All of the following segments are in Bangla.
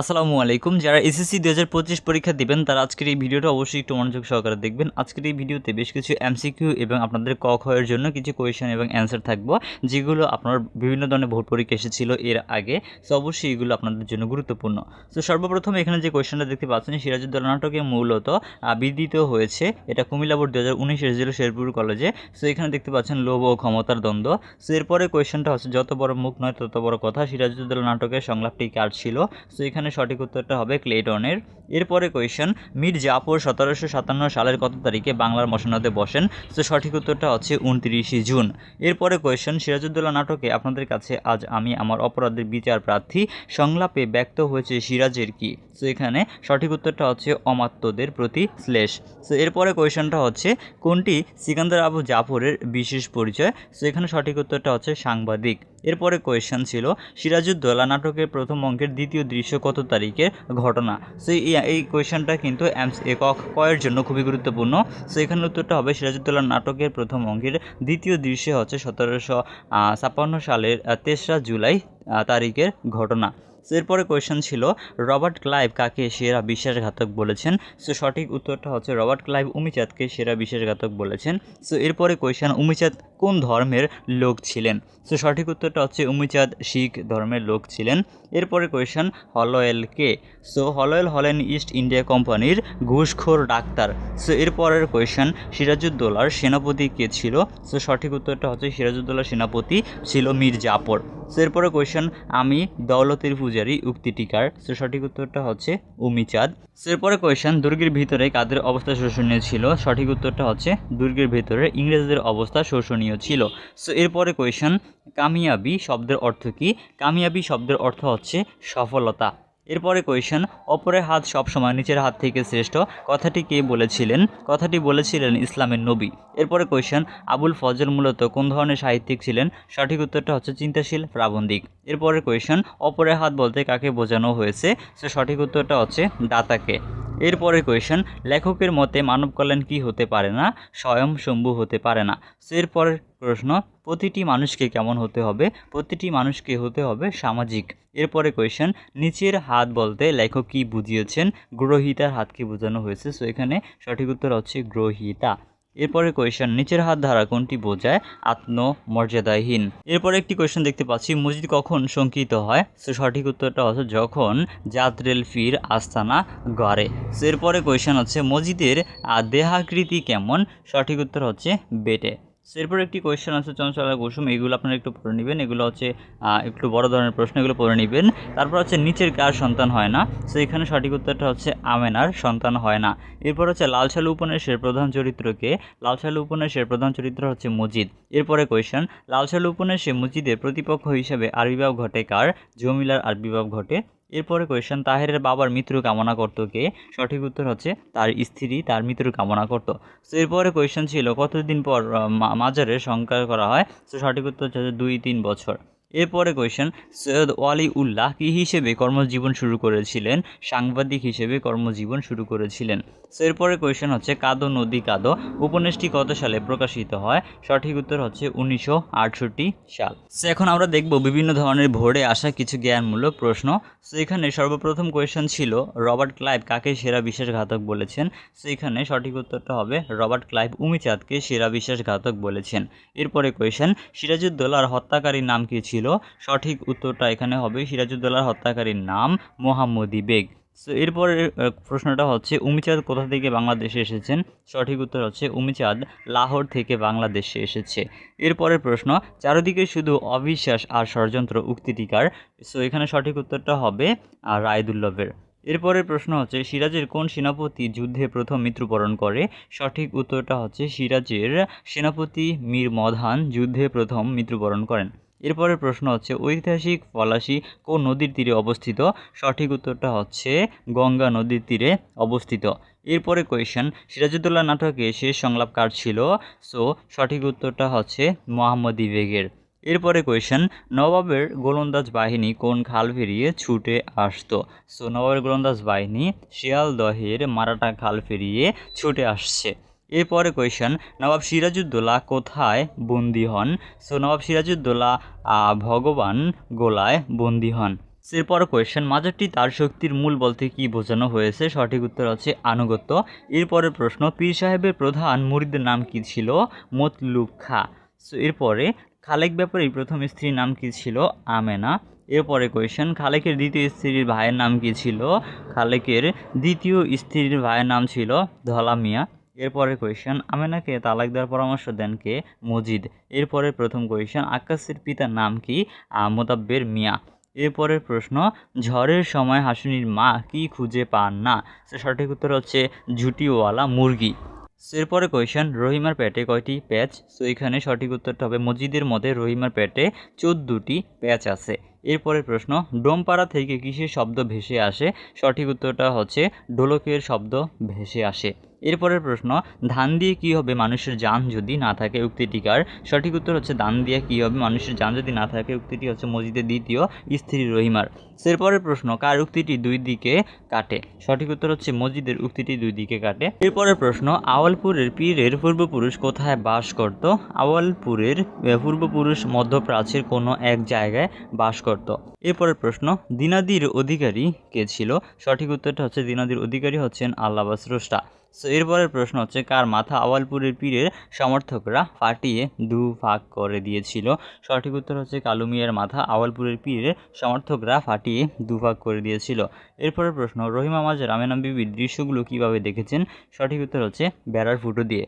আসসালামু আলাইকুম। যারা এসএসসি দু হাজার পঁচিশ পরীক্ষা দেবেন, তারা আজকের এই ভিডিওটা অবশ্যই একটু মনোযোগ সহকারে দেখবেন। আজকের এই ভিডিওতে বেশ কিছু এমসিকিউ এবং আপনাদের ক খয়ের জন্য কিছু কোয়েশন এবং অ্যান্সার থাকব, যেগুলো আপনার বিভিন্ন ধরনের ভোট পরীক্ষা এসেছিল এর আগে। সো অবশ্যই এগুলো আপনাদের জন্য গুরুত্বপূর্ণ। সো সর্বপ্রথম এখানে যে কোয়েশনটা দেখতে পাচ্ছেন, সিরাজউদ্দৌলা নাটকে মূলত বিদিত হয়েছে। এটা কুমিল্লা বোর্ড দু হাজার উনিশ এসেছিল শেরপুর কলেজে। সো এখানে দেখতে পাচ্ছেন লোভ ও ক্ষমতার দ্বন্দ্ব। সো এরপরে কোয়েশনটা হচ্ছে, যত বড় মুখ নয়, তত বড় কথা। সিরাজউদ্দৌলা নাটকের সংলাপটি কার ছিল? সো এখানে সঠিক উত্তরটা হবে ক্লেটনের। এরপরে কোয়েশন মীর জাফর সতেরোশো সাতান্ন সালের কত তারিখে বাংলার মসনদে বসেন? সো সঠিক উত্তরটা হচ্ছে উনত্রিশে জুন। এরপরে কোয়েশন সিরাজউদ্দৌলা নাটকে আপনাদের কাছে আজ আমি আমার অপরাধের বিচার প্রার্থী সংলাপে ব্যক্ত হয়েছে সিরাজের কি? সো এখানে সঠিক উত্তরটা হচ্ছে অমাত্যদের প্রতি শ্লেষ। সো এরপরে কোয়েশনটা হচ্ছে, কোনটি সিকান্দার আবু জাফরের বিশেষ পরিচয়? সো এখানে সঠিক উত্তরটা হচ্ছে সাংবাদিক। এরপরে কোয়েশ্চেন ছিল সিরাজউদ্দৌলা নাটকের প্রথম অঙ্কের দ্বিতীয় দৃশ্য কত তারিখের ঘটনা? সো এই কোয়েশনটা কিন্তু অ্যামস একক কয়ের জন্য খুবই গুরুত্বপূর্ণ। সো এখানে উত্তরটা হবে সিরাজউদ্দৌলা নাটকের প্রথম অঙ্কের দ্বিতীয় দৃশ্যে হচ্ছে সতেরোশো ছাপ্পান্ন সালের তেসরা জুলাই তারিখের ঘটনা। এরপরে কোয়েশ্চেন ছিল, রবার্ট ক্লাইভ কাকে সেরা বিশ্বাসঘাতক বলেছেন? সো সঠিক উত্তরটা হচ্ছে রবার্ট ক্লাইভ উমিচাঁদকে সেরা বিশ্বাসঘাতক বলেছেন। সো এরপরে কোয়েশ্চেন উমিচাঁদ কোন ধর্মের লোক ছিলেন? সো সঠিক উত্তরটা হচ্ছে উমিচাঁদ শিখ ধর্মের লোক ছিলেন। এরপরে কোয়েশ্চেন হলওয়েল কে? সো হলওয়েল হলেন ইস্ট ইন্ডিয়া কোম্পানির ঘুষখোর ডাক্তার। সো এরপরের কোয়েশ্চেন সিরাজউদ্দৌলার সেনাপতি কে ছিল? সো সঠিক উত্তরটা হচ্ছে সিরাজউদ্দৌলার সেনাপতি ছিল মীর জাফর সো এরপরে কোয়েশ্চেন আমি দৌলতের পূজারী উক্তিটিকার সো সঠিক উত্তরটা হচ্ছে উমিচাঁদ সো এরপরে কোয়েশ্চেন দুর্গের ভিতরে কাদের অবস্থা শোষণীয় ছিল? সঠিক উত্তরটা হচ্ছে দুর্গের ভিতরে ইংরেজদের অবস্থা শোষণীয় ছিল। সো এরপরে কোয়েশ্চেন কামিয়াবি শব্দের অর্থ কি? কামিয়াবি শব্দের অর্থ হচ্ছে সফলতা। এরপরে কোয়েশন অপরের হাত সবসময় নিচের হাত থেকে শ্রেষ্ঠ, কথাটি কে বলেছিলেন? কথাটি বলেছিলেন ইসলামের নবী। এরপরে কোয়েশন আবুল ফজল মূলত কোন ধরনের সাহিত্যিক ছিলেন? সঠিক উত্তরটা হচ্ছে চিন্তাশীল, প্রাবন্ধিক। এরপরে কোয়েশন অপরের হাত বলতে কাকে বোঝানো হয়েছে? সে সঠিক উত্তরটা হচ্ছে দাতাকে। এরপরে কোয়েশন লেখকের মতে মানব কল্যাণ কী হতে পারে না? স্বয়ং শম্ভু হতে পারে না। এরপরের প্রশ্ন, প্রতিটি মানুষকে কেমন হতে হবে? প্রতিটি মানুষকে হতে হবে সামাজিক। এরপরে কোয়েশন নিচের হাত বলতে লেখক কী বুঝিয়েছেন? গ্রহিতার হাতকে বোঝানো হয়েছে। সো এখানে সঠিক উত্তর হচ্ছে গ্রহিতা। এরপরে কোয়েশন নিচের হাত ধারা কোনটি বোঝায় আত্মমর্যাদাহীন? এরপরে একটি কোয়েশন দেখতে পাচ্ছি, মসজিদ কখন শঙ্কিত হয়? সে সঠিক উত্তরটা হচ্ছে যখন যাত্রেল ফির আস্তানা গড়ে এরপরে কোয়েশন হচ্ছে, মসজিদের দেহাকৃতি কেমন? সঠিক উত্তর হচ্ছে বেটে। এরপর একটি কোয়েশ্চেন আছে চঞ্চলা কুসুম এগুলো আপনারা একটু পড়ে নেবেন। এগুলো হচ্ছে একটু বড় ধরনের প্রশ্ন, এগুলো পড়ে নেবেন। তারপর হচ্ছে, নিচের কার সন্তান হয় না? সো এখানে সঠিক উত্তরটা হচ্ছে, আমেনার সন্তান হয় না। এরপর হচ্ছে লালশালু উপন্যাসের প্রধান চরিত্রকে লাল সালু উপন্যাসের প্রধান চরিত্র হচ্ছে মজিদ। এরপরে কোয়েশ্চেন লালশালু উপন্যাসে মজিদের প্রতিপক্ষ হিসেবে আবির্ভাব ঘটে কার? জমিলার আবির্ভাব ঘটে এরপরে কোয়েশন তাহেরের বাবার মৃত্যু কামনা করত কে? সঠিক উত্তর হচ্ছে তার স্ত্রী, তার মৃত্যু কামনা করত। সো এরপরে কোয়েশন ছিল, কতদিন পর মাজারের সংকার করা হয়? সো সঠিক উত্তর হচ্ছে দুই তিন বছর। এরপরে কোয়েশ্চেন সৈয়দ ওয়ালি উল্লাহ কী হিসেবে কর্মজীবন শুরু করেছিলেন? সাংবাদিক হিসেবে কর্মজীবন শুরু করেছিলেন। সো এরপরে কোয়েশ্চেন হচ্ছে, কাদো নদী কাদো উপন্যাসটি কত সালে প্রকাশিত হয়? সঠিক উত্তর হচ্ছে উনিশশো আটষট্টি সাল। সো এখন আমরা দেখব বিভিন্ন ধরনের ভোরে আসা কিছু জ্ঞানমূলক প্রশ্ন। সো এখানে সর্বপ্রথম কোয়েশ্চেন ছিল, রবার্ট ক্লাইভ কাকে সেরা বিশ্বাসঘাতক বলেছেন? সো এখানে সঠিক উত্তরটা হবে, রবার্ট ক্লাইভ উমিচাঁদকে সেরা বিশ্বাসঘাতক বলেছেন। এরপরে কোয়েশ্চেন সিরাজউদ্দৌলার হত্যাকারীর নাম কী ছিল? সঠিক উত্তরটা এখানে হবে সিরাজউদ্দৌলার হত্যাকারীর নাম মোহাম্মদী বেগ। সো এরপরের প্রশ্নটা হচ্ছে, উমিচাঁদ কোথা থেকে বাংলাদেশে এসেছেন? সঠিক উত্তর হচ্ছে, উমিচাঁদ লাহোর থেকে বাংলাদেশে এসেছে। এরপরের প্রশ্ন, চারিদিকে শুধু অবিশ্বাস আর ষড়যন্ত্র উক্তিটিকার। সো এখানে সঠিক উত্তরটা হবে রায়দুল্লভের। এরপরের প্রশ্ন হচ্ছে, সিরাজের কোন সেনাপতি যুদ্ধে প্রথম মৃত্যুবরণ করে? সঠিক উত্তরটা হচ্ছে, সিরাজের সেনাপতি মীর মধান যুদ্ধে প্রথম মৃত্যুবরণ করেন। এরপরের প্রশ্ন হচ্ছে, ঐতিহাসিক পলাশী কোন নদীর তীরে অবস্থিত? সঠিক উত্তরটা হচ্ছে গঙ্গা নদীর তীরে অবস্থিত। এরপরে কোয়েশ্চেন সিরাজউদ্দৌলা নাটকে শেষ সংলাপ কার ছিল? সো সঠিক উত্তরটা হচ্ছে মোহাম্মদী বেগের এরপরে কোয়েশ্চেন নবাবের গোলন্দাজ বাহিনী কোন খাল পেরিয়ে ছুটে আসতো? সো নবাবের গোলন্দাজ বাহিনী শিয়ালদহের মারাঠা খাল পেরিয়ে ছুটে আসছে। এরপরে কোয়েশ্চেন নবাব সিরাজউদ্দৌলা কোথায় বন্দী হন? সো নবাব সিরাজউদ্দৌলা ভগবান গোলায় বন্দী হন। এরপর কোয়েশ্চেন মাজারটি তার শক্তির মূল বলতে কি বোঝানো হয়েছে? সঠিক উত্তর হচ্ছে আনুগত্য। এরপরের প্রশ্ন, পীর সাহেবের প্রধান মুরিদের নাম কি ছিল? মতলুব খা। সো এরপরে, খালেক ব্যাপারে প্রথম স্ত্রীর নাম কি ছিল? আমেনা। এরপরে কোয়েশ্চেন খালেকের দ্বিতীয় স্ত্রীর ভাইয়ের নাম কি ছিল? খালেকের দ্বিতীয় স্ত্রীর ভাইয়ের নাম ছিল ধলা মিয়া। এরপরে কোয়েশ্চেন আমেনাকে তালাক দেওয়ার পরামর্শ দেন কে? মজিদ। এরপরে প্রথম কোয়েশ্চেন আকাশের পিতার নাম কি? মোতাব্বের মিয়া। এরপরের প্রশ্ন, ঝড়ের সময় হাসুনির মা কি খুঁজে পান না? সঠিক উত্তর হচ্ছে, ঝুটিওয়ালা মুরগি। এরপরে কোয়েশ্চেন রহিমার পেটে কয়টি প্যাচ? সো, এখানে সঠিক উত্তরটা হবে, মজিদের মধ্যে রহিমার পেটে চোদ্দোটি প্যাচ আছে। এরপরে প্রশ্ন, ডোমপাড়া থেকে কিসের শব্দ ভেসে আসে? সঠিক উত্তরটা হচ্ছে, ঢোলকের শব্দ ভেসে আসে। এরপরের প্রশ্ন, ধান দিয়ে কী হবে মানুষের যান যদি না থাকে? উক্তিটিকার সঠিক উত্তর হচ্ছে, ধান দিয়ে কী হবে মানুষের যান যদি না থাকে? উক্তিটি হচ্ছে মসজিদের দ্বিতীয় স্ত্রী রহিমার। এরপরের প্রশ্ন, কার উক্তিটি দুই দিকে কাটে? সঠিক উত্তর হচ্ছে মসজিদের উক্তিটি দুই দিকে কাটে। এরপরের প্রশ্ন, আওয়ালপুরের পীরের পূর্বপুরুষ কোথায় বাস করত? আওয়ালপুরের পূর্বপুরুষ মধ্যপ্রাচ্যের কোনো এক জায়গায় বাস করত। এরপরের প্রশ্ন, দিনাদির অধিকারী কে ছিল? সঠিক উত্তরটা হচ্ছে, দিনাদির অধিকারী হচ্ছেন আল্লাহ স্রষ্টা। সো, এরপরের প্রশ্ন হচ্ছে, কার মাথা আওয়ালপুরের পীরের সমর্থকরা ফাটিয়ে দু ভাগ করে দিয়েছিল? সঠিক উত্তর হচ্ছে, কালুমিয়ার মাথা আওয়ালপুরের পীরের সমর্থকরা ফাটিয়ে দুভাগ করে দিয়েছিল। এরপরের প্রশ্ন, রহিমা মাজার আমেনা বিবির দৃশ্যগুলো কীভাবে দেখেছেন? সঠিক উত্তর হচ্ছে বেড়ার ফুটো দিয়ে।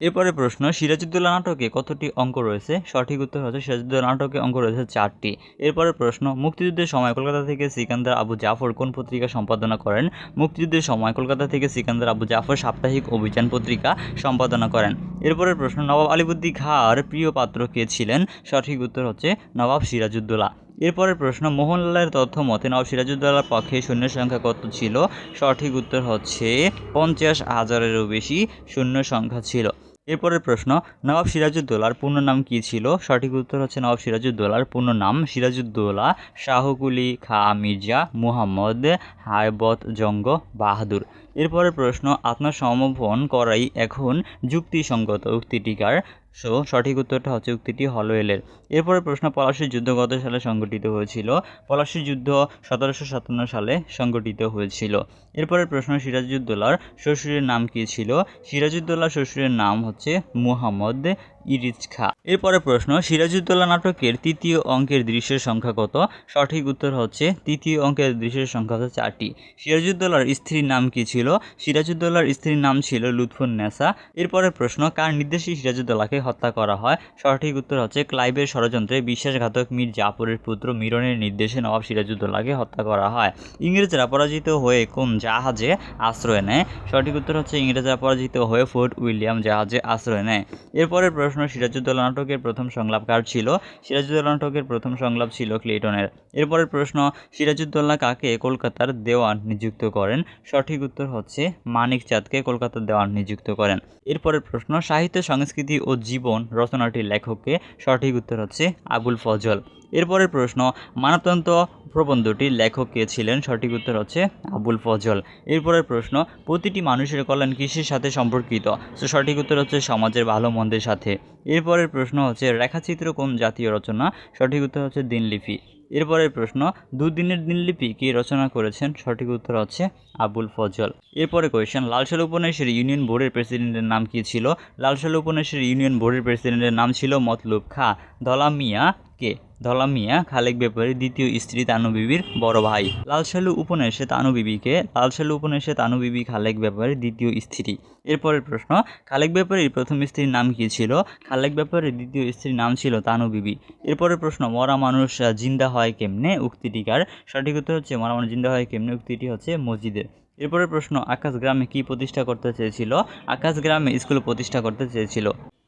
এরপরে প্রশ্ন, সিরাজউদ্দৌলা নাটকে কতটি অঙ্ক রয়েছে? সঠিক উত্তর হচ্ছে সিরাজউদ্দৌলা নাটকে অঙ্ক রয়েছে চারটি। এরপরে প্রশ্ন, মুক্তিযুদ্ধের সময় কলকাতা থেকে সিকান্দার আবু জাফর কোন পত্রিকা সম্পাদনা করেন? মুক্তিযুদ্ধের সময় কলকাতা থেকে সিকান্দার আবু জাফর সাপ্তাহিক অভিযান পত্রিকা সম্পাদনা করেন। এরপরের প্রশ্ন, নবাব আলিবুদ্দি খাঁর প্রিয় পাত্র কে ছিলেন? সঠিক উত্তর হচ্ছে নবাব সিরাজউদ্দৌলা। এরপরের প্রশ্ন, মোহনলালের তথ্য মতে নবাব সিরাজউদ্দৌলার পক্ষে সৈন্য সংখ্যা কত ছিল? সঠিক উত্তর হচ্ছে পঞ্চাশ হাজারেরও বেশি সৈন্য সংখ্যা ছিল। এরপরের প্রশ্ন, নবাব সিরাজউদ্দৌলার পূর্ণ নাম কী ছিল? সঠিক উত্তর হচ্ছে নবাব সিরাজউদ্দৌলার পূর্ণ নাম সিরাজউদ্দৌলা, শাহকুলি খা মির্জা, মুহাম্মদ হায়বত জঙ্গ বাহাদুর। এরপরের প্রশ্ন আত্মসমর্পণ করাই এখন যুক্তিসঙ্গত উক্তিটিকার সো সঠিক উত্তরটা হচ্ছে উক্তিটি হলওয়েলের এরপরে প্রশ্ন, পলাশির যুদ্ধ কত সালে সংগঠিত হয়েছিল? পলাশির যুদ্ধ সতেরোশো সাতান্ন সালে সংগঠিত হয়েছিল। এরপরে প্রশ্ন সিরাজউদ্দৌলার শ্বশুরের নাম কী ছিল? সিরাজউদ্দৌলার শ্বশুরের নাম হচ্ছে মুহাম্মদ ইরিজ খা এরপরে প্রশ্ন, সিরাজউদ্দৌলা নাটকের তৃতীয় অঙ্কের দৃশ্যের সংখ্যা কত? সঠিক উত্তর হচ্ছে, তৃতীয় অঙ্কের দৃশ্যের সংখ্যা হচ্ছে চারটি। সিরাজউদ্দৌলার স্ত্রীর নাম কি ছিল? সিরাজউদ্দৌলার স্ত্রীর নাম ছিল লুৎফুন নেসা। এরপরে প্রশ্ন, কার নির্দেশে সিরাজউদ্দৌলাকে হত্যা করা হয়? সঠিক উত্তর হচ্ছে ক্লাইবের ষড়যন্ত্রে বিশ্বাসঘাতক মীর জাফরের পুত্র মিরনের নির্দেশে নবাব সিরাজউদ্দৌলাকে হত্যা করা হয়। ইংরেজরা পরাজিত হয়ে কোন জাহাজে আশ্রয় নেয়? সঠিক উত্তর হচ্ছে, ইংরেজরা পরাজিত হয়ে ফোর্ট উইলিয়াম জাহাজে আশ্রয় নেয়। এরপরের প্রশ্ন সিরাজউদ্দৌলা নাটকের প্রথম সংলাপ কার ছিল? সিরাজুদ্দৌলা নাটকের প্রথম সংলাপ ছিল ক্লেটনের। এরপরের প্রশ্ন সিরাজুদ্দৌলা কাকে কলকাতার দেওয়ান নিযুক্ত করেন? সঠিক উত্তর হচ্ছে মানিক চাঁদকে কলকাতার দেওয়ান নিযুক্ত করেন। এরপরের প্রশ্ন, সাহিত্য, সংস্কৃতি ও জীবন রচনাটির লেখককে সঠিক উত্তর হচ্ছে আবুল ফজল। এরপরের প্রশ্ন মানবতন্ত্র প্রবন্ধটির লেখক কে ছিলেন? সঠিক উত্তর হচ্ছে আবুল ফজল। এরপরের প্রশ্ন, প্রতিটি মানুষের কল্যাণ কিসের সাথে সম্পর্কিত? তো সঠিক উত্তর হচ্ছে সমাজের ভালো মন্দের সাথে। এরপরের প্রশ্ন হচ্ছে, রেখাচিত্র কোন জাতীয় রচনা? সঠিক উত্তর হচ্ছে দিনলিপি। এরপরের প্রশ্ন, দুদিনের দিনলিপি কে রচনা করেছেন? সঠিক উত্তর হচ্ছে আবুল ফজল। এরপরে কোয়েশ্চেন লালসাল উপন্যাসের ইউনিয়ন বোর্ডের প্রেসিডেন্টের নাম কি ছিল? লালসাল উপন্যাসের ইউনিয়ন বোর্ডের প্রেসিডেন্টের নাম ছিল মতলুব খা। ধলা মিয়া কে? ধলা মিয়া খালেক ব্যাপারী দ্বিতীয় স্ত্রী তানু বিবির বড় ভাই। লালসালু উপন্যাসে তানু বিবিকে লালসালু উপন্যাসে তানু বিবি খালেক ব্যাপারী দ্বিতীয় স্ত্রী। এরপরের প্রশ্ন, খালেক ব্যাপারীর প্রথম স্ত্রীর নাম কি ছিল? খালেক ব্যাপারীর দ্বিতীয় স্ত্রীর নাম ছিল তানু বিবি এরপরের প্রশ্ন, মরা মানুষ জিন্দা হয় কেমনে? উক্তিটিকার সঠিক উত্তর হচ্ছে, মরা মানুষ জিন্দা হয় কেমনে? উক্তিটি হচ্ছে মসজিদের এরপরের প্রশ্ন, আকাশ গ্রামে কি প্রতিষ্ঠা করতে চেয়েছিল? আকাশ গ্রামে স্কুল প্রতিষ্ঠা করতে চেয়েছিল।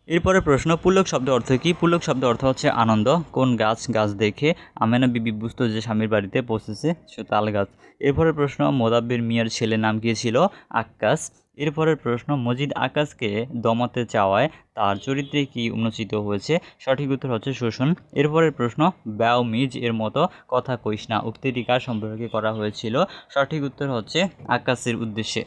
এরপরে প্রশ্ন পুলক শব্দ অর্থ কি? পুলক শব্দ অর্থ হচ্ছে আনন্দ। কোন গাছ গাছ দেখে আমেনা বিবি বুঝতো যে স্বামীর বাড়িতে পৌঁছেছে সে তাল গাছ। এরপরে প্রশ্ন, মোদাব্বির মিয়ার ছেলের নাম কি ছিল? আকাশ। এরপরের প্রশ্ন, মজিদ আকাশকে দমাতে চাওয়ায় তার চরিত্রে কি উন্মোচিত হয়েছে? সঠিক উত্তর হচ্ছে শোষণ। এরপরের প্রশ্ন ব্যাও মিজ এর মতো কথা না। উক্তিটি কার সম্পর্কে করা হয়েছিল? সঠিক উত্তর হচ্ছে আকাশের উদ্দেশ্যে।